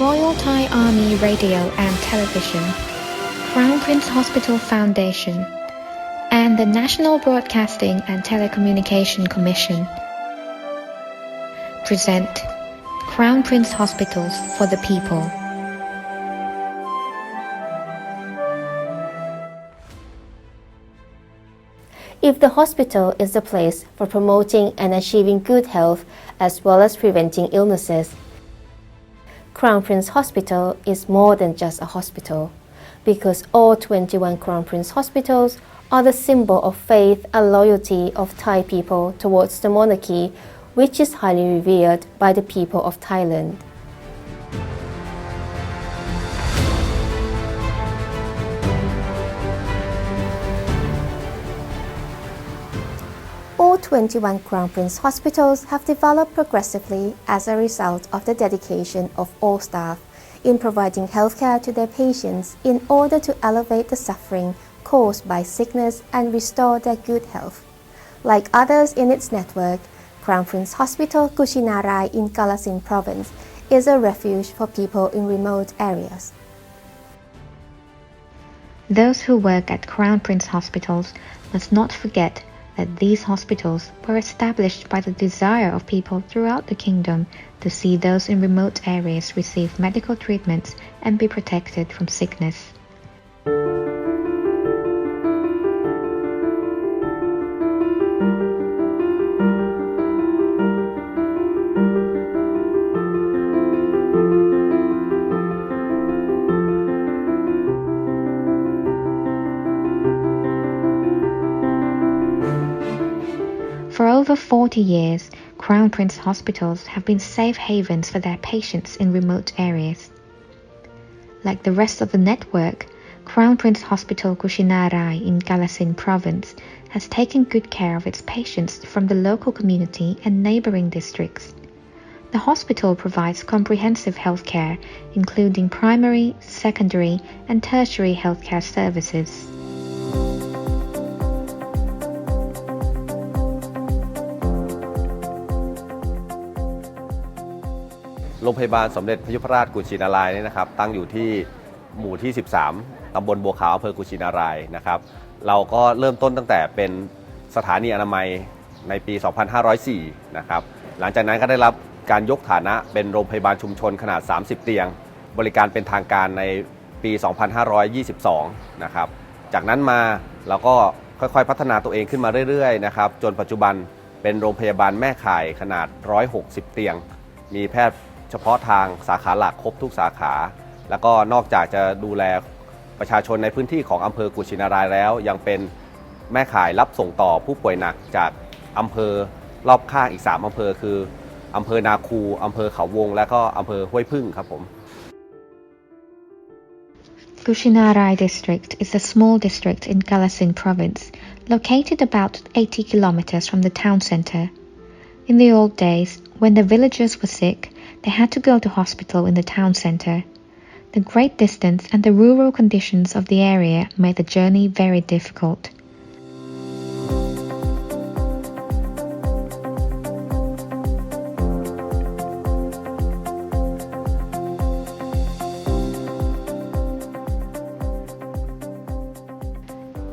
Royal Thai Army Radio and Television, Crown Prince Hospital Foundation, and the National Broadcasting and Telecommunication Commission present Crown Prince Hospitals for the People. If the hospital is the place for promoting and achieving good health as well as preventing illnesses, Crown Prince Hospital is more than just a hospital because all 21 Crown Prince hospitals are the symbol of faith and loyalty of Thai people towards the monarchy, which is highly revered by the people of Thailand. All 21 Crown Prince hospitals have developed progressively as a result of the dedication of all staff in providing healthcare to their patients in order to elevate the suffering caused by sickness and restore their good health. Like others in its network, Crown Prince Hospital Kuchinarai in Kalasin province is a refuge for people in remote areas. Those who work at Crown Prince hospitals must not forget that these hospitals were established by the desire of people throughout the kingdom to see those in remote areas receive medical treatments and be protected from sickness. For over 40 years, Crown Prince hospitals have been safe havens for their patients in remote areas. Like the rest of the network, Crown Prince Hospital Kuchinarai in Kalasin province has taken good care of its patients from the local community and neighboring districts. The hospital provides comprehensive healthcare, including primary, secondary, and tertiary healthcare services. โรงพยาบาลสมเด็จพยุพราชกุชินารายเนี่ยนะครับตั้งอยู่ที่หมู่ที่ 13 ตำบลบัวขาวอำเภอกุชินารายนะครับเราก็เริ่มต้นตั้งแต่เป็นสถานีอนามัยในปี 2504 นะครับหลังจากนั้นก็ได้รับการยกฐานะเป็นโรงพยาบาลชุมชนขนาด 30 เตียง บริการเป็นทางการในปี 2522 นะครับ จากนั้นมาเราก็ค่อยๆ พัฒนาตัวเองขึ้นมาเรื่อยๆ นะครับ จนปัจจุบันเป็นโรงพยาบาลแม่ข่ายขนาด 160 เตียง มีแพทย์ เฉพาะทางสาขาหลักครบทุกสาขา แล้วก็นอกจากจะดูแลประชาชนในพื้นที่ของอำเภอกุชินารายแล้ว ยังเป็นแม่ข่ายรับส่งต่อผู้ป่วยหนักจากอำเภอรอบข้างอีก 3อำเภอคืออำเภอนาคูอำเภอเขาวง และก็อำเภอห้วยพึ่งครับผม Kuchinarai district is a small district in Kalasin province, located about 80 kilometers from the town center. In the old days, when the villagers were sick, they had to go to hospital in the town center. The great distance and the rural conditions of the area made the journey very difficult.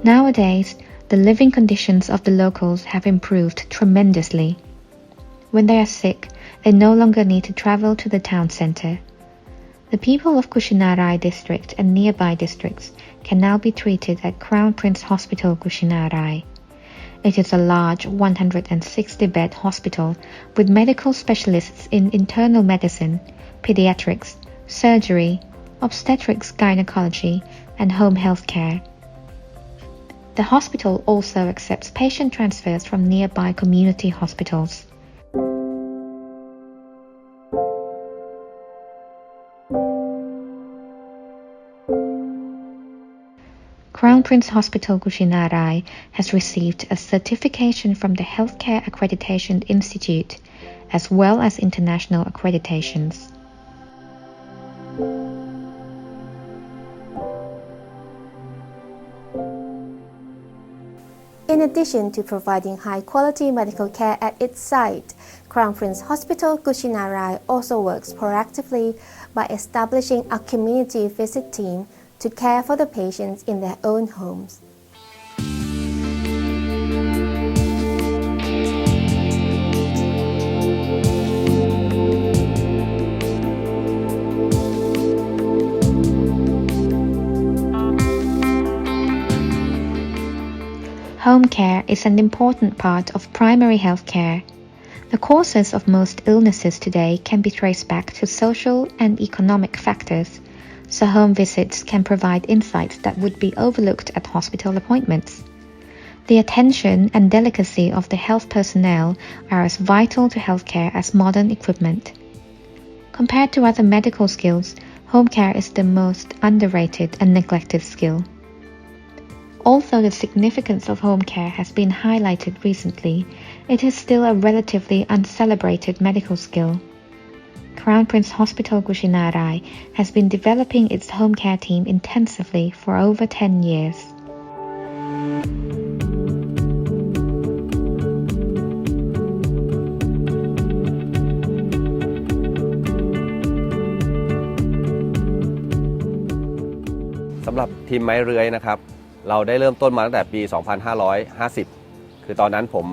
Nowadays, the living conditions of the locals have improved tremendously. When they are sick, they no longer need to travel to the town center. The people of Kuchinarai district and nearby districts can now be treated at Crown Prince Hospital Kuchinarai. It is a large 160 bed hospital with medical specialists in internal medicine, pediatrics, surgery, obstetrics gynecology, and home health care. The hospital also accepts patient transfers from nearby community hospitals. Prince Hospital Kuchinarai has received a certification from the Healthcare Accreditation Institute as well as international accreditations. In addition to providing high quality medical care at its site, Crown Prince Hospital Kuchinarai also works proactively by establishing a community visit team to care for the patients in their own homes. Home care is an important part of primary health care. The causes of most illnesses today can be traced back to social and economic factors, so home visits can provide insights that would be overlooked at hospital appointments. The attention and delicacy of the health personnel are as vital to healthcare as modern equipment. Compared to other medical skills, home care is the most underrated and neglected skill. Although the significance of home care has been highlighted recently, it is still a relatively uncelebrated medical skill. Crown Prince Hospital Kuchinarai has been developing its home care team intensively for over 10 years. สำหรับทีมไม้เรือยนะครับ เราได้เริ่มต้นมาตั้งแต่ปี 2550 คือตอนนั้นผม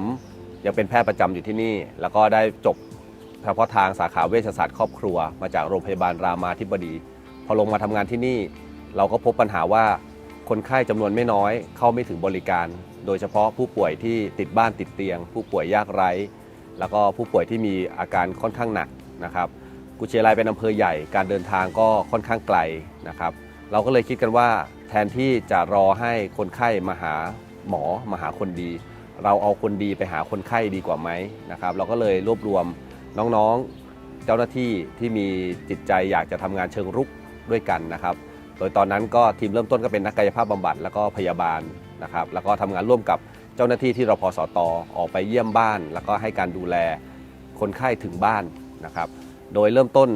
ยังเป็นแพทย์ประจำอยู่ที่นี่ แล้วก็ได้จบ เฉพาะทางสาขาเวชศาสตร์ครอบครัว มาจากโรงพยาบาลรามาธิบดี พอลงมาทำงานที่นี่ เราก็พบปัญหาว่าคนไข้จำนวนไม่น้อย เข้าไม่ถึงบริการ โดยเฉพาะผู้ป่วยที่ติดบ้านติดเตียง ผู้ป่วยยากไร้ แล้วก็ผู้ป่วยที่มีอาการค่อนข้างหนักนะครับกุเชียรายเป็นอำเภอใหญ่การเดินทางก็ค่อนข้างไกลนะครับเราก็เลยคิดกันว่าแทนที่จะรอให้คนไข้มาหาหมอมาหาคนดี เราเอาคนดีไปหาคนไข้ดีกว่าไหมนะครับ เราก็เลยรวบรวม น้องๆ เจ้าหน้าที่ที่มีจิตใจอยากจะทำงานเชิงรุกด้วยกันนะครับ โดยตอนนั้นก็ทีมเริ่มต้นก็เป็นนักกายภาพบำบัดแล้วก็พยาบาลนะครับ แล้วก็ทำงานร่วมกับเจ้าหน้าที่ที่รพสตออกไปเยี่ยมบ้าน แล้วก็ให้การดูแลคนไข้ถึงบ้านนะครับ โดยเริ่มต้น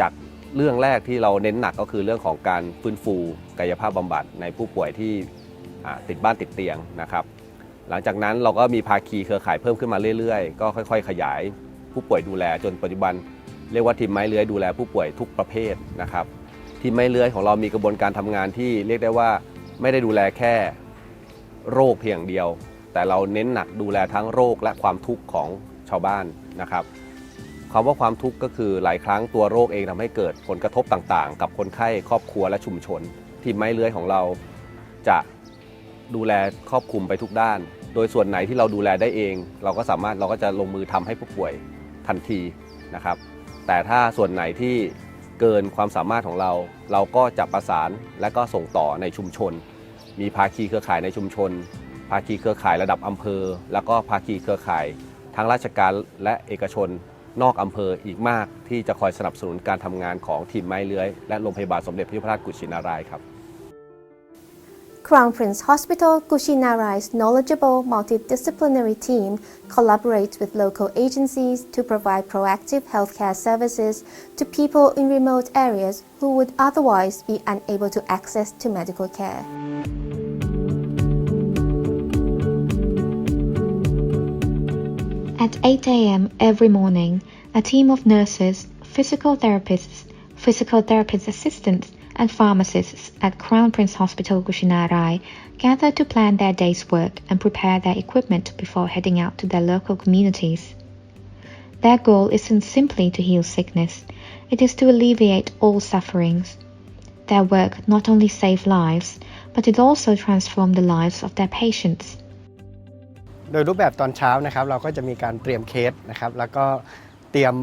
จากเรื่องแรกที่เราเน้นหนักก็คือเรื่องของการฟื้นฟูกายภาพบำบัดในผู้ป่วยที่ติดบ้านติดเตียงนะครับ หลังจากนั้นเราก็มีภาคีเครือข่ายเพิ่มขึ้นมาเรื่อยๆ ก็ค่อย ๆ ขยาย ผู้ป่วยดูแลจนปัจจุบัน เรียกว่าทีมไม้เลื้อยดูแลผู้ป่วยทุกประเภทนะครับทีมไม้เลื้อยของเรามีกระบวนการทำงานที่เรียกได้ว่าไม่ได้ดูแลแค่โรคเพียงเดียว แต่เราเน้นหนักดูแลทั้งโรคและความทุกข์ของชาวบ้านนะครับคำว่าความทุกข์ก็คือหลายครั้งตัวโรคเองทำให้เกิดผลกระทบต่างๆ กับคนไข้ครอบครัวและชุมชน ทีมไม้เลื้อยของเราจะดูแลครอบคลุมไปทุกด้าน โดยส่วนไหนที่เราดูแลได้เอง เราก็สามารถเราก็จะลงมือทำให้ผู้ป่วย ทันทีนะครับ แต่ถ้าส่วนไหนที่เกินความสามารถของเรา เราก็จะประสานและก็ส่งต่อในชุมชน มีภาคีเครือข่ายในชุมชน ภาคีเครือข่ายระดับอำเภอ แล้วก็ภาคีเครือข่ายทางราชการและเอกชนนอกอำเภออีกมาก ที่จะคอยสนับสนุนการทำงานของทีมไม้เลื้อย และโรงพยาบาลสมเด็จพระยุพราชกุชินารายครับ Crown Prince Hospital Kuchinarai's knowledgeable multidisciplinary team collaborates with local agencies to provide proactive healthcare services to people in remote areas who would otherwise be unable to access to medical care. At 8 a.m. every morning, a team of nurses, physical therapists, physical therapist assistants, and pharmacists at Crown Prince Hospital Kuchinarai gather to plan their day's work and prepare their equipment before heading out to their local communities. Their goal isn't simply to heal sickness, it is to alleviate all sufferings. Their work not only saves lives, but it also transforms the lives of their patients. โดยรูปแบบตอนเช้านะครับเราก็จะมีการเตรียมเคสนะครับแล้วก็เตรียม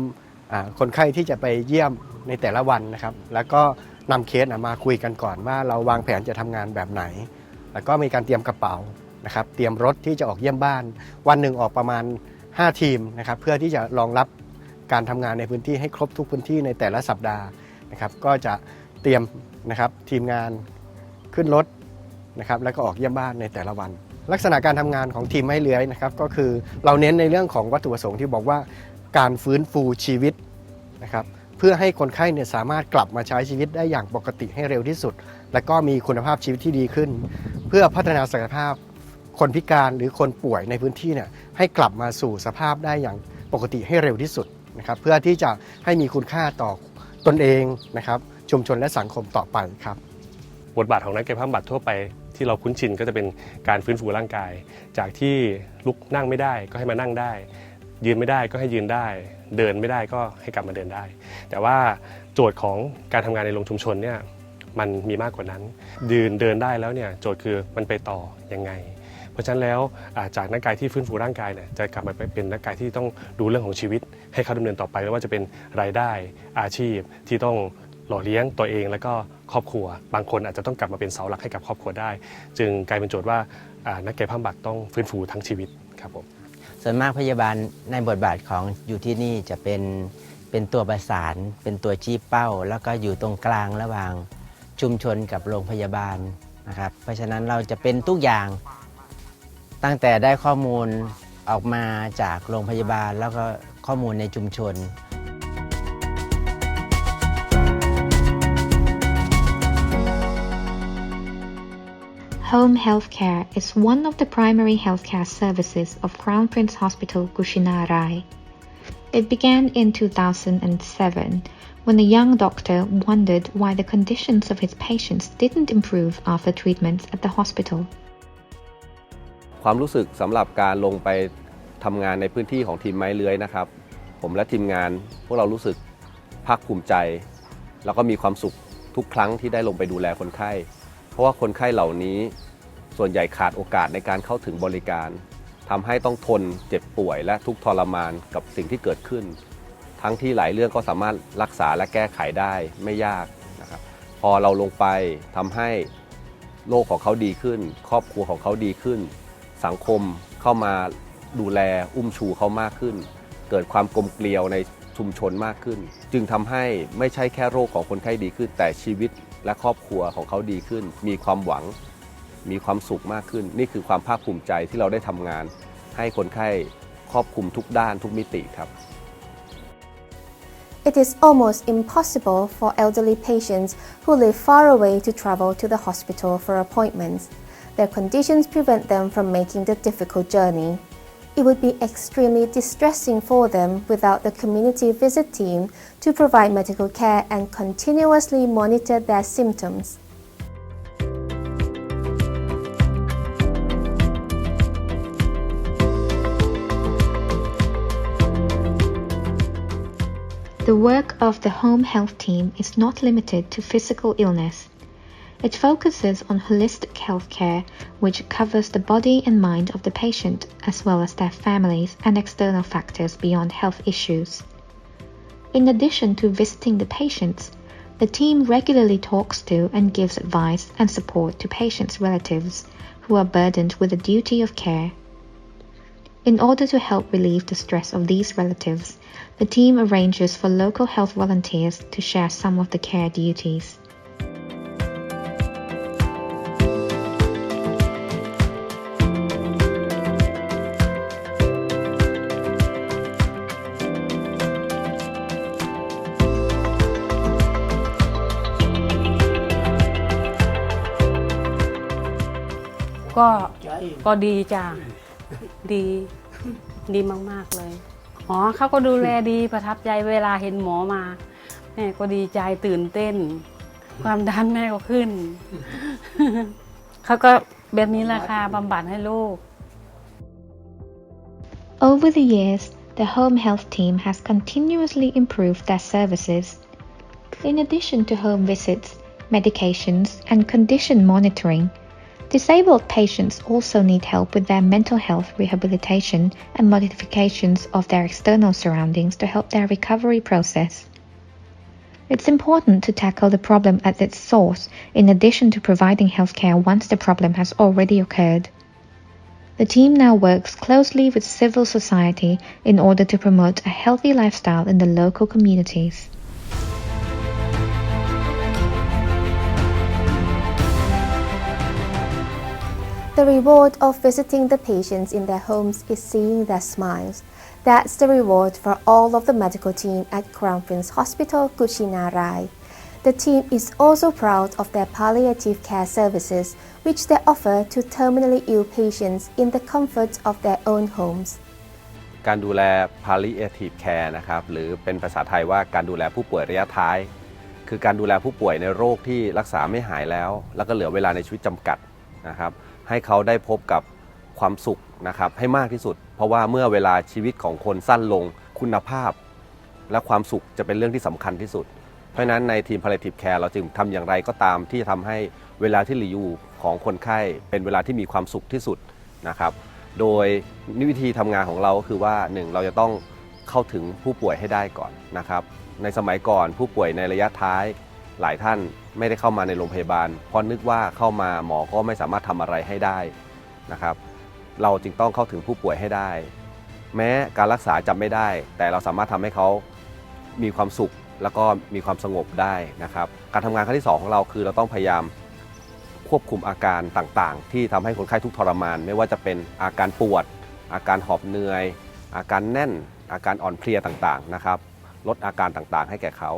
อ่าคนไข้ที่จะไปเยี่ยมในแต่ละวันนะครับ แล้วก็ นำเคสมาคุยกันก่อนว่าเราวางแผนจะทำงานแบบไหน แล้วก็มีการเตรียมกระเป๋านะครับ เตรียมรถที่จะออกเยี่ยมบ้าน วันหนึ่งออกประมาณ 5 ทีมนะครับเพื่อที่จะรองรับการทำงานในพื้นที่ให้ครบทุกพื้นที่ในแต่ละสัปดาห์นะครับ ก็จะเตรียมนะครับทีมงานขึ้นรถนะครับแล้วก็ออกเยี่ยมบ้านในแต่ละวัน ลักษณะการทำงานของทีมไม่เลื้อยนะครับก็คือเราเน้นในเรื่องของวัตถุประสงค์ที่บอกว่าการฟื้นฟูชีวิตนะครับ เพื่อให้คนไข้เนี่ยสามารถกลับมาใช้ชีวิตได้อย่างปกติให้เร็วที่สุด และก็มีคุณภาพชีวิตที่ดีขึ้น เพื่อพัฒนาศักยภาพคนพิการหรือคนป่วยในพื้นที่เนี่ยให้กลับมาสู่สภาพได้อย่างปกติให้เร็วที่สุดนะครับเพื่อที่จะให้มีคุณค่าต่อตนเองนะครับชุมชนและสังคมต่อไปครับบทบาทของนักกายภาพบำบัดทั่วไปที่เราคุ้นชินก็จะเป็นการฟื้นฟูร่างกาย จากที่ลุกนั่งไม่ได้ก็ให้มานั่งได้ ยืนไม่ได้ก็ให้ยืนได้ เดินไม่ได้ก็ให้กลับมาเดินได้ แต่ว่าโจทย์ของการทำงานในโรงชุมชนเนี่ยมันมีมากกว่านั้น ยืนเดินได้แล้วเนี่ยโจทย์คือมันไปต่อยังไง เพราะฉะนั้นแล้วาจากนักกายที่ฟื้นฟูร่างกายเนี่ยจะกลับมาเป็นนักกายที่ต้องดูเรื่องของชีวิต ให้เขาดำเนินต่อไปไม่ว่าจะเป็นรายได้อาชีพที่ต้องหล่อเลี้ยงตัวเองแล้วก็ครอบครัว บางคนอาจจะต้องกลับมาเป็นเสาหลักให้กับครอบครัวได้ จึงกลายเป็นโจทย์ว่าอ่านักกายภาพบำบัดต้องฟื้นฟูทั้งชีวิตครับผม ส่วนมากพยาบาลในบทบาทของอยู่ที่นี่จะเป็นเป็นตัวประสาน เป็นตัวชี้เป้า แล้วก็อยู่ตรงกลางระหว่างชุมชนกับโรงพยาบาลนะครับ เพราะฉะนั้นเราจะเป็นทุกอย่างตั้งแต่ได้ข้อมูลออกมาจากโรงพยาบาล แล้วก็ข้อมูลในชุมชน Home healthcare is one of the primary healthcare services of Crown Prince Hospital Kushinarai. It began in 2007 when a young doctor wondered why the conditions of his patients didn't improve after treatments at the hospital. ความรู้สึกสำหรับการลงไปทำงานในพื้นที่ของทีมไม้เลื้อยนะครับ ผมและทีมงานพวกเรารู้สึกภาคภูมิใจ แล้วก็มีความสุขทุกครั้งที่ได้ลงไปดูแลคนไข้ เพ ราะว่าคนไข้เหล่านี้ส่วนใหญ่ขาดโอกาสในการเข้าถึงบริการทำให้ต้องทนเจ็บป่วยและทุกทรมานกับสิ่งที่เกิดขึ้น ทั้งที่หลายเรื่องก็สามารถรักษาและแก้ไขได้ไม่ยากนะครับพอเราลงไปทำให้โลกของเขาดีขึ้น ครอบครัวของเขาดีขึ้น สังคมเข้ามาดูแลอุ้มชูเขามากขึ้น เกิดความกลมเกลียวในชุมชนมากขึ้น จึงทำให้ไม่ใช่แค่โรคของคนไข้ดีขึ้น แต่ชีวิต และครอบครัวของเขาดีขึ้น มีความหวัง มีความสุขมากขึ้น นี่คือความภาคภูมิใจที่เราได้ทำงาน ให้คนไข้ครอบคลุมทุกด้านทุกมิติครับ It is almost impossible for elderly patients who live far away to travel to the hospital for appointments. Their conditions prevent them from making the difficult journey. It would be extremely distressing for them without the community visit team to provide medical care and continuously monitor their symptoms. The work of the home health team is not limited to physical illness. It focuses on holistic healthcare, which covers the body and mind of the patient, as well as their families and external factors beyond health issues. In addition to visiting the patients, the team regularly talks to and gives advice and support to patients' relatives who are burdened with the duty of care. In order to help relieve the stress of these relatives, the team arranges for local health volunteers to share some of the care duties. ก็ดีจ้ะดี ดีมาก ๆ เลย อ๋อเขาก็ดูแลดีประทับใจเวลาเห็นหมอมา แม่ก็ดีใจตื่นเต้น ความดันแม่ก็ขึ้น เขาก็แบบนี้ราคาบำบัดให้ลูก Over the years, the home health team has continuously improved their services. In addition to home visits, medications, and condition monitoring, disabled patients also need help with their mental health rehabilitation and modifications of their external surroundings to help their recovery process. It's important to tackle the problem at its source in addition to providing healthcare once the problem has already occurred. The team now works closely with civil society in order to promote a healthy lifestyle in the local communities. The reward of visiting the patients in their homes is seeing their smiles. That's the reward for all of the medical team at Crown Prince Hospital, Kuchinarai. The team is also proud of their palliative care services, which they offer to terminally ill patients in the comfort of their own homes. การดูแล palliative care นะครับ หรือเป็นภาษาไทยว่าการดูแลผู้ป่วยระยะท้าย คือการดูแลผู้ป่วยในโรคที่รักษาไม่หายแล้ว แล้วก็เหลือเวลาในชีวิตจำกัดนะครับ ให้เขาได้พบกับความสุขนะครับให้มากที่สุด เพราะว่าเมื่อเวลาชีวิตของคนสั้นลงคุณภาพ และความสุขจะเป็นเรื่องที่สำคัญที่สุด เพราะฉะนั้นในทีม palliative care เราจึงทำอย่างไรก็ตามที่จะทำให้เวลาที่เหลืออยู่ของคนไข้เป็นเวลาที่มีความสุขที่สุดนะครับ โดยนิวิธีทำงานของเราก็คือว่าหนึ่งเราจะต้องเข้าถึงผู้ป่วยให้ได้ก่อนนะครับ ในสมัยก่อนผู้ป่วยในระยะท้าย หลายท่านไม่ได้เข้ามาในโรงพยาบาล เพราะนึกว่าเข้ามาหมอก็ไม่สามารถทำอะไรให้ได้นะครับ เราจึงต้องเข้าถึงผู้ป่วยให้ได้ แม้การรักษาจำไม่ได้ แต่เราสามารถทำให้เขามีความสุขแล้วก็มีความสงบได้นะครับ การทำงานขั้นที่สองของเราคือเราต้องพยายามควบคุมอาการต่างๆ ที่ทำให้คนไข้ทุกทรมาน ไม่ว่าจะเป็นอาการปวด อาการหอบเหนื่อย อาการแน่น อาการอ่อนเพลียต่างๆนะครับ ลดอาการต่างๆ ให้แก่เขา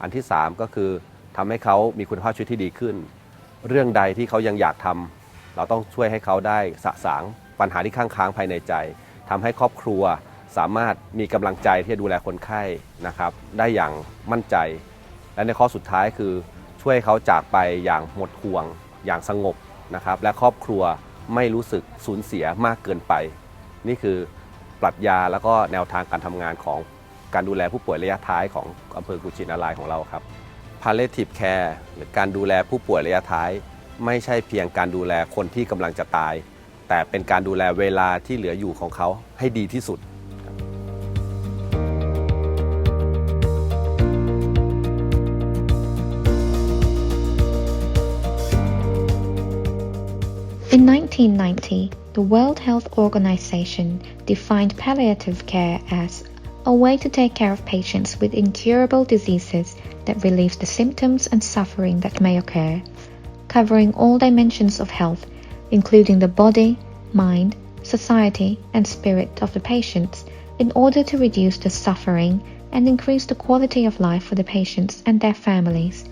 อันที่ 3 ก็คือ ทำให้เขามีคุณภาพชีวิตที่ดีขึ้น เรื่องใดที่เขายังอยากทำเราต้องช่วยให้เขาได้สะสางปัญหาที่ข้างค้างภายในใจทำให้ครอบครัวสามารถมีกำลังใจที่จะดูแลคนไข้นะครับ ได้อย่างมั่นใจ และในข้อสุดท้ายคือช่วยเขาจากไปอย่างหมดห่วง อย่างสงบนะครับ และครอบครัวไม่รู้สึกสูญเสียมากเกินไป นี่คือปรัชญาแล้วก็แนวทางการทำงานของการดูแลผู้ป่วยระยะท้ายของอำเภอกุชินารายของเราครับ palliative care หรือการดูแลผู้ป่วยระยะท้าย ไม่ใช่เพียงการดูแลคนที่กำลังจะตาย แต่เป็นการดูแลเวลาที่เหลืออยู่ของเขาให้ดีที่สุด In 1990, the World Health Organization defined palliative care as a way to take care of patients with incurable diseases that relieves the symptoms and suffering that may occur, covering all dimensions of health, including the body, mind, society, and spirit of the patients, in order to reduce the suffering and increase the quality of life for the patients and their families,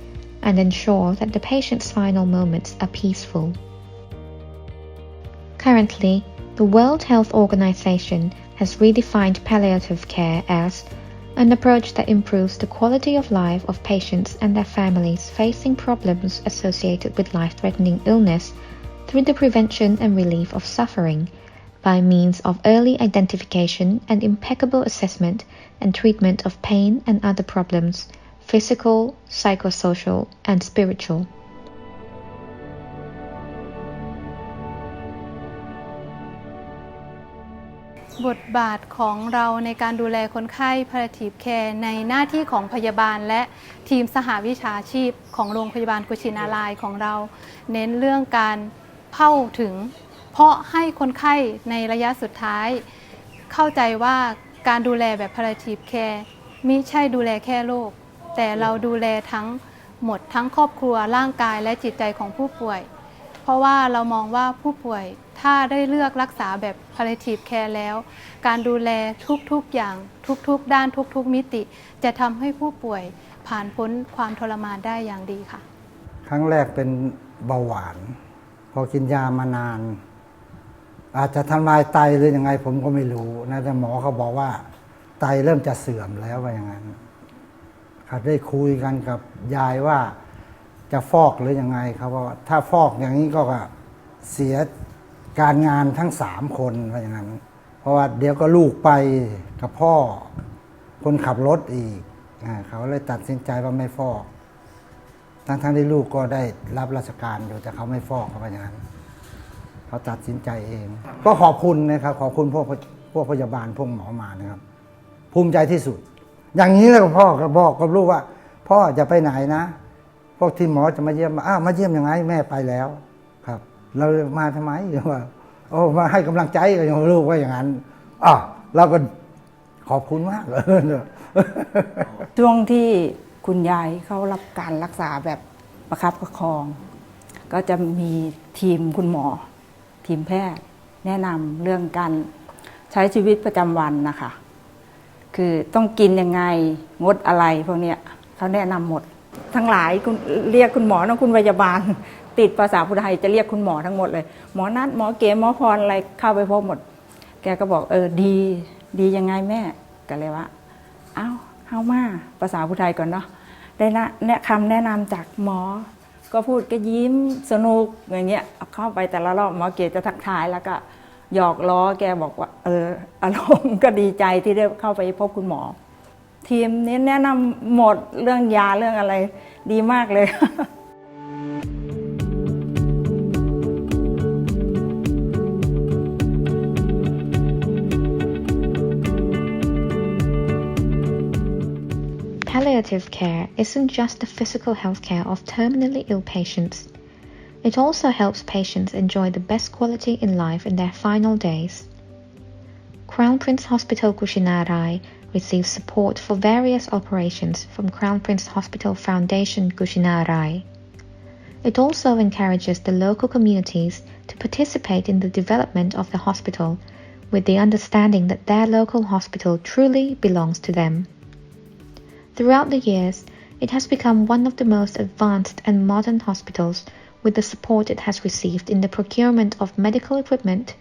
and ensure that the patient's final moments are peaceful. Currently, the World Health Organization has redefined palliative care as an approach that improves the quality of life of patients and their families facing problems associated with life threatening illness through the prevention and relief of suffering by means of early identification and impeccable assessment and treatment of pain and other problems, physical, psychosocial, and spiritual. บทบาทของเราในการดูแลคนไข้ palliative care ในหน้าที่ของพยาบาลและทีมสหวิชาชีพของโรงพยาบาลกุชินารายของเรา เน้นเรื่องการเข้าถึง เพราะให้คนไข้ในระยะสุดท้าย เข้าใจว่าการดูแลแบบ palliative care มิใช่ดูแลแค่โรคแต่เราดูแลทั้งหมดทั้งครอบครัวร่างกายและจิตใจของผู้ป่วย เพราะว่าเรามองว่าผู้ป่วย ถ้าได้เลือกรักษาแบบ palliative care แล้ว การดูแลทุกๆอย่างทุกๆ ด้านทุกๆ มิติ จะทำให้ผู้ป่วยผ่านพ้นความทรมานได้อย่างดีค่ะ ครั้งแรกเป็นเบาหวาน พอกินยามานาน อาจจะทำลายไตหรือยังไงผมก็ไม่รู้นะแต่หมอเขาบอกว่า ไตเริ่มจะเสื่อมแล้วว่าอย่างนั้นครับได้คุยกันกับยายว่าจะฟอกหรือยังไงเขาบอกว่าถ้าฟอกอย่างนี้ก็เสีย การงานทั้งสามคนว่าอย่างนั้น เพราะว่าเดี๋ยวก็ลูกไปกับพ่อ คนขับรถอีกเขาเลยตัดสินใจว่าไม่ฟอก ทั้งทั้งที่ลูกก็ได้รับราชการอยู่แต่เขาไม่ฟอกเขาไปอย่างนั้นเขาตัดสินใจเอง ก็ขอบคุณนะครับขอบคุณพวกพวกพยาบาลพวกหมอมานะครับ ภูมิใจที่สุด อย่างนี้แล้วพ่อก็บอกกับลูกว่า พ่อจะไปไหนนะ พวกที่หมอจะมาเยี่ยมอ้าวมาเยี่ยมยังไงแม่ไปแล้ว เรามาทำไมว่าโอ้มาให้กำลังใจกับลูกว่าอย่างนั้นอะเราก็ขอบคุณมากเลยช่วงที่คุณยายเขารับการรักษาแบบประคับประคอง ก็จะมีทีมคุณหมอ ทีมแพทย์แนะนำเรื่องการใช้ชีวิตประจำวันนะคะ คือต้องกินยังไงงดอะไรพวกเนี้ยเขาแนะนำหมด ทั้งหลายคุณเรียกคุณหมอนะคุณพยาบาล ติดภาษาพุทธไทยจะเรียกคุณหมอทั้งหมดเลย หมอนัดหมอเก๋หมอพรอะไรเข้าไปพบหมด แกก็บอกเออดี ดียังไงแม่ก็เลยว่า เอ้าเข้ามาภาษาพุทธไทยก่อนเนาะได้นะแนะคำแนะนำจากหมอ ก็พูดก็ยิ้มสนุกอย่างเงี้ยเอาเข้าไปแต่ละรอบหมอเก๋จะทักทายแล้วก็หยอกล้อแกบอกว่า เอออารมณ์ก็ดีใจที่ได้เข้าไปพบคุณหมอ ทีมนี้แนะนำหมดเรื่องยาเรื่องอะไร ดีมากเลย Palliative care isn't just the physical health care of terminally ill patients. It also helps patients enjoy the best quality in life in their final days. Crown Prince Hospital Kushinarai receives support for various operations from Crown Prince Hospital Foundation Kushinarai. It also encourages the local communities to participate in the development of the hospital with the understanding that their local hospital truly belongs to them. Throughout the years, it has become one of the most advanced and modern hospitals with the support it has received in the procurement of medical equipment,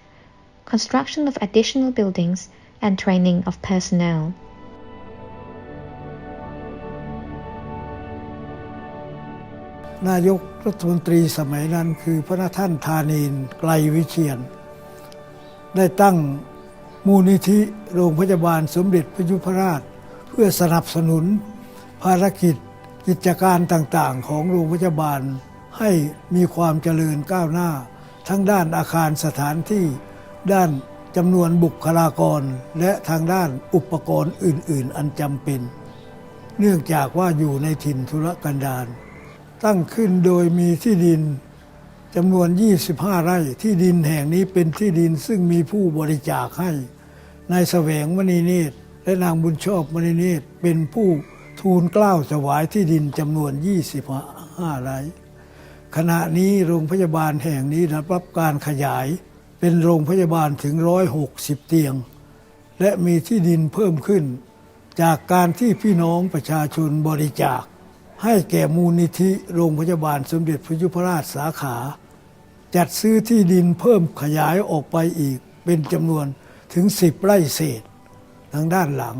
construction of additional buildings, and training of personnel. นายกรัฐมนตรีสมัยนั้นคือพระท่านธานินไกลวิเชียน ได้ตั้งมูลนิธิโรงพยาบาลสมเด็จพระยุพราช เพื่อสนับสนุนภารกิจกิจการต่างๆ ของโรงพยาบาล ให้มีความเจริญก้าวหน้า ทั้งด้านอาคารสถานที่ ด้านจำนวนบุคลากร และทางด้านอุปกรณ์อื่น ๆ อันจำเป็น เนื่องจากว่าอยู่ในถิ่นธุรกันดารตั้งขึ้นโดยมีที่ดินจำนวน 25 ไร่ ที่ดินแห่งนี้เป็นที่ดินซึ่งมีผู้บริจาคให้นายแสวงมณีเนตร และนางบุญชอบมณีเนตรเป็นผู้ทูลกล้าวถวายที่ดินจำนวน 25ไร่ขณะนี้โรงพยาบาลแห่งนี้รับการขยายเป็นโรงพยาบาลถึง 160 เตียง และมีที่ดินเพิ่มขึ้น จากการที่พี่น้องประชาชนบริจาค ให้แก่มูลนิธิโรงพยาบาลสมเด็จพระยุพราชสาขา จัดซื้อที่ดินเพิ่มขยายออกไปอีกเป็นจำนวนถึง 10 ไร่เศษ ทางด้านหลัง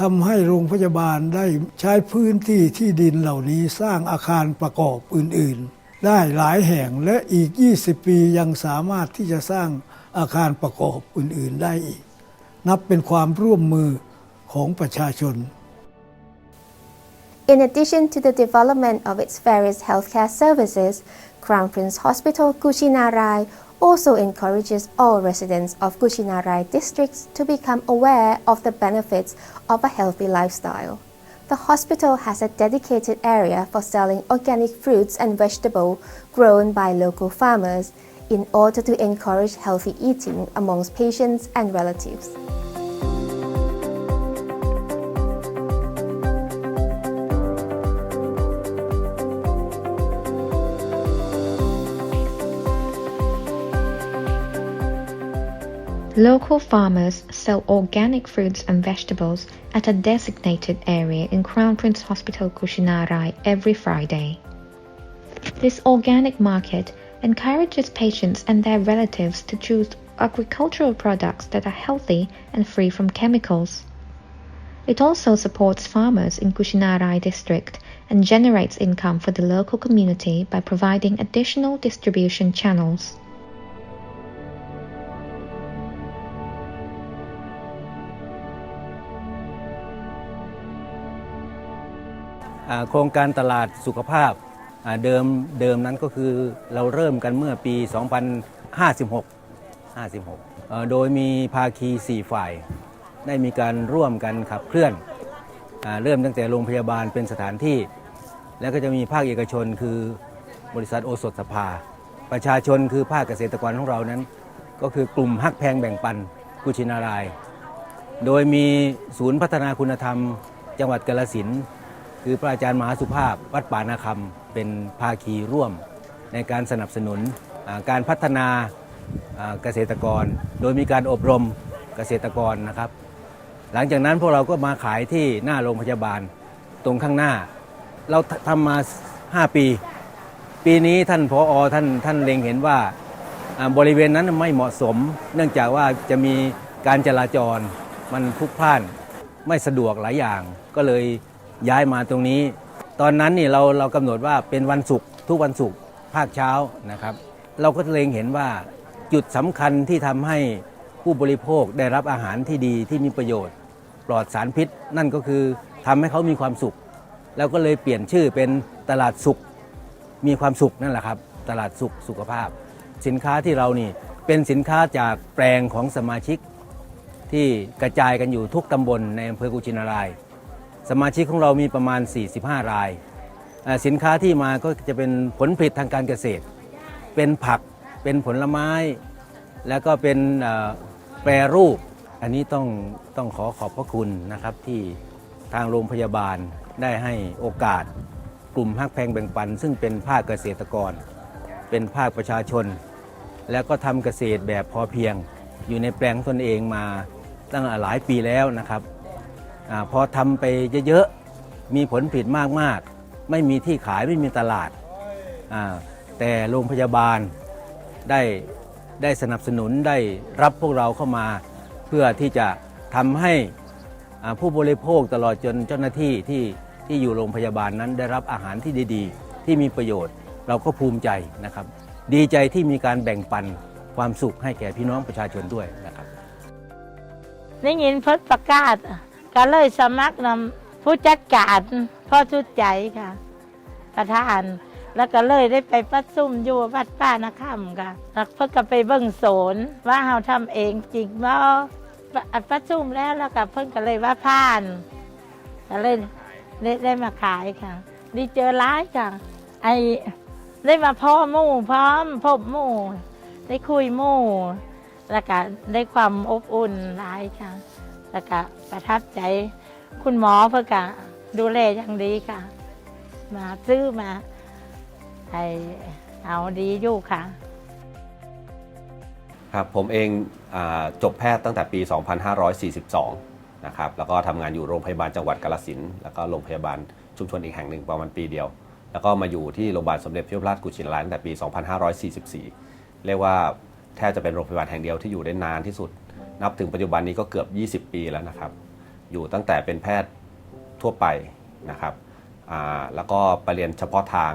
ทำให้โรงพยาบาลได้ใช้พื้นที่ที่ดินเหล่านี้สร้างอาคารประกอบอื่น ๆ ได้หลายแห่งและอีก 20 ปียังสามารถที่จะสร้างอาคารประกอบอื่น ๆ ได้อีก นับเป็นความร่วมมือของประชาชน In addition to the development of its various healthcare services, Crown Prince Hospital Kuchinarai also encourages all residents of Kuchinarai districts to become aware of the benefits of a healthy lifestyle. The hospital has a dedicated area for selling organic fruits and vegetables grown by local farmers in order to encourage healthy eating amongst patients and relatives. Local farmers sell organic fruits and vegetables at a designated area in Crown Prince Hospital Kushinarai every Friday. This organic market encourages patients and their relatives to choose agricultural products that are healthy and free from chemicals. It also supports farmers in Kushinarai district and generates income for the local community by providing additional distribution channels. โครงการตลาดสุขภาพเดิมเดิมนั้นก็คือเราเริ่มกันเมื่อปี 2056 56 โดยมีภาคี 4 ฝ่าย ได้มีการร่วมกันขับเคลื่อนอเริ่มตั้งแต่โรงพยาบาลเป็นสถานที่ แล้วก็จะมีภาคเอกชนคือบริษัทโอสถสภา ประชาชนคือภาคเกษตรกรของเรานั้น ก็คือกลุ่มฮักแพงแบ่งปันกุชินาราย โดยมีศูนย์พัฒนาคุณธรรม จังหวัดกาลสิน คือพระอาจารย์มหาสุภาพวัดป่านาคำเป็นภาคีร่วมในการสนับสนุนการพัฒนาเกษตรกร โดยมีการอบรมเกษตรกรนะครับ หลังจากนั้นพวกเราก็มาขายที่หน้าโรงพยาบาลตรงข้างหน้า เราทำมา 5 ปี ปีนี้ท่านพออท่านท่านเล็งเห็นว่าอ่าบริเวณนั้นไม่เหมาะสม เนื่องจากว่าจะมีการจราจรมันพลุกพล่านไม่สะดวกหลายอย่างก็เลย ย้ายมาตรงนี้ ตอนนั้นนี่เราเรากำหนดว่าเป็นวันศุกร์ทุกวันศุกร์ภาคเช้านะครับ เราก็เล็งเห็นว่าจุดสำคัญที่ทำให้ผู้บริโภคได้รับอาหารที่ดีที่มีประโยชน์ ปลอดสารพิษ นั่นก็คือทำให้เขามีความสุข แล้วก็เลยเปลี่ยนชื่อเป็นตลาดสุข มีความสุขนั่นแหละครับ ตลาดสุขสุขภาพ สินค้าที่เรานี่เป็นสินค้าจากแปลงของสมาชิกที่กระจายกันอยู่ทุกตำบลในอำเภอกุชินาราย สมาชิกของเรามีประมาณ 45 ราย สินค้าที่มาก็จะเป็นผลผลิตทางการเกษตร เป็นผักเป็นผลไม้ แล้วก็เป็นแปรรูป อันนี้ต้องต้องขอขอบพระคุณนะครับที่ทางโรงพยาบาลได้ให้โอกาสกลุ่มฮักแพงแบ่งปัน ซึ่งเป็นภาคเกษตรกร เป็นภาคประชาชน แล้วก็ทำเกษตรแบบพอเพียง อยู่ในแปลงตนเองมาตั้งหลายปีแล้วนะครับ อพอทำไปเยอะๆ มีผลผลิตมากๆ ไม่มีที่ขายไม่มีตลาด แต่โรงพยาบาลได้ได้สนับสนุนได้รับพวกเราเข้ามาเพื่อที่จะทำให้ผู้บริโภคตลอดจนเจ้าหน้าที่ที่ที่อยู่โรงพยาบาลนั้นได้รับอาหารที่ดีๆ ที่มีประโยชน์ เราก็ภูมิใจนะครับ ดีใจที่มีการแบ่งปันความสุขให้แก่พี่น้องประชาชนด้วยนะครับได้ยินเพิ่นประกาศ ก็เลยสมัครนำผู้จัดการพ่อชุดใจค่ะ ประธานแล้วก็เลยได้ไปประชุมอยู่วัดป้านาคำค่ะแล้วเพิ่นก็ไปเบิ่งโสนว่าเราทำเองจริงบ่ประชุมแล้วแล้วก็เพิ่นก็เลยว่าผ่านก็เลยได้ได้มาขายค่ะดีเจอร้ายค่ะ ไอได้มาพ่อหมู่พร้อมพบหมู่ ได้คุยหมู่ แล้วก็ได้ความอบอุ่นหลายค่ะ แล้วก็ประทับใจคุณหมอเพื่อก็ดูแลอย่างดีค่ะ มาซื้อมาไอเอาดีอยู่ค่ะ ครับผมเองอจบแพทย์ตั้งแต่ปี 2542 นะครับ แล้วก็ทำงานอยู่โรงพยาบาลจังหวัดกาฬสินแล้วก็โรงพยาบาลชุมชนอีกแห่งหนึ่งประมาณปีเดียว แล้วก็มาอยู่ที่โรงพยาบาลสมเด็จพระยุพราชกุชินารายตั้งแต่ปี 2544 เรียกว่าแทบจะเป็นโรงพยาบาลแห่งเดียวที่อยู่ได้นานที่สุด นับถึงปัจจุบันนี้ก็เกือบ 20 ปีแล้วนะครับ อยู่ตั้งแต่เป็นแพทย์ทั่วไปนะครับแล้วก็ไปเรียนเฉพาะทาง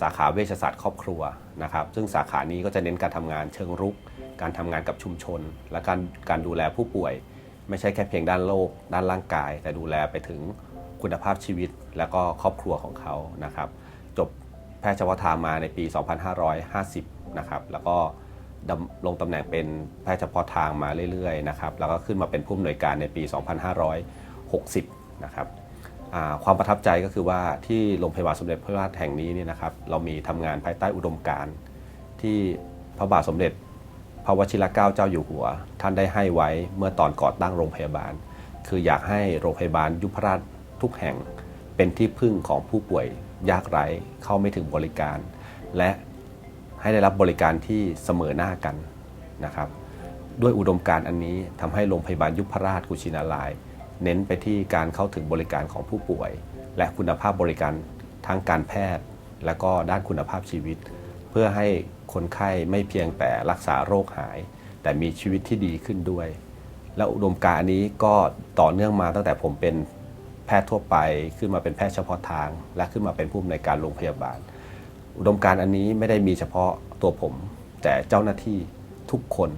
สาขาเวชศาสตร์ครอบครัวนะครับ ซึ่งสาขานี้ก็จะเน้นการทำงานเชิงรุก การทำงานกับชุมชน และการการดูแลผู้ป่วย ไม่ใช่แค่เพียงด้านโรคด้านร่างกาย แต่ดูแลไปถึงคุณภาพชีวิตและก็ครอบครัวของเขานะครับ จบแพทย์เฉพาะทางมาในปี 2550 นะครับ แล้วก็ ลงตำแหน่งเป็นแพทย์เฉพาะทางมาเรื่อยๆนะครับแล้วก็ขึ้นมาเป็นผู้อำนวยการในปี 2560 นะครับความประทับใจก็คือว่าที่โรงพยาบาลสมเด็จพระราชแห่งนี้เนี่ยนะครับเรามีทำงานภายใต้อุดมการณ์ที่พระบาทสมเด็จ พระวชิรเกล้าเจ้าอยู่หัว ท่านได้ให้ไว้เมื่อตอนก่อตั้งโรงพยาบาล คืออยากให้โรงพยาบาลยุพราชทุกแห่งเป็นที่พึ่งของผู้ป่วยยากไร้เข้าไม่ถึงบริการ และ ให้ได้รับบริการที่เสมอหน้ากันนะครับ ด้วยอุดมการณ์อันนี้ทำให้โรงพยาบาลยุพราชกุชินาราย เน้นไปที่การเข้าถึงบริการของผู้ป่วย และคุณภาพบริการทั้งการแพทย์ และก็ด้านคุณภาพชีวิต เพื่อให้คนไข้ไม่เพียงแต่รักษาโรคหาย แต่มีชีวิตที่ดีขึ้นด้วย และอุดมการณ์อันนี้ก็ต่อเนื่องมาตั้งแต่ผมเป็นแพทย์ทั่วไปขึ้นมาเป็นแพทย์เฉพาะทาง และขึ้นมาเป็นผู้อำนวยการโรงพยาบาล อุดมการณ์อันนี้ไม่ได้มีเฉพาะตัวผม แต่เจ้าหน้าที่ทุกคน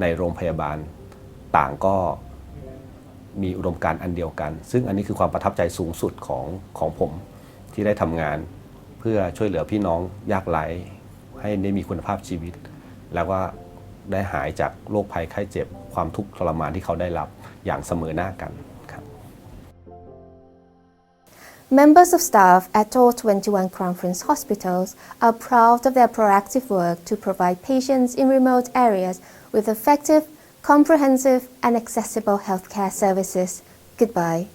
ในโรงพยาบาลต่างก็มีอุดมการณ์อันเดียวกัน ซึ่งอันนี้คือความประทับใจสูงสุดของของผมที่ได้ทำงาน เพื่อช่วยเหลือพี่น้องยากไร้ให้ได้มีคุณภาพชีวิต แล้วก็ได้หายจากโรคภัยไข้เจ็บ ความทุกข์ทรมานที่เขาได้รับอย่างเสมอหน้ากัน Members of staff at all 21 Crown Prince hospitals are proud of their proactive work to provide patients in remote areas with effective, comprehensive, and accessible healthcare services. Goodbye.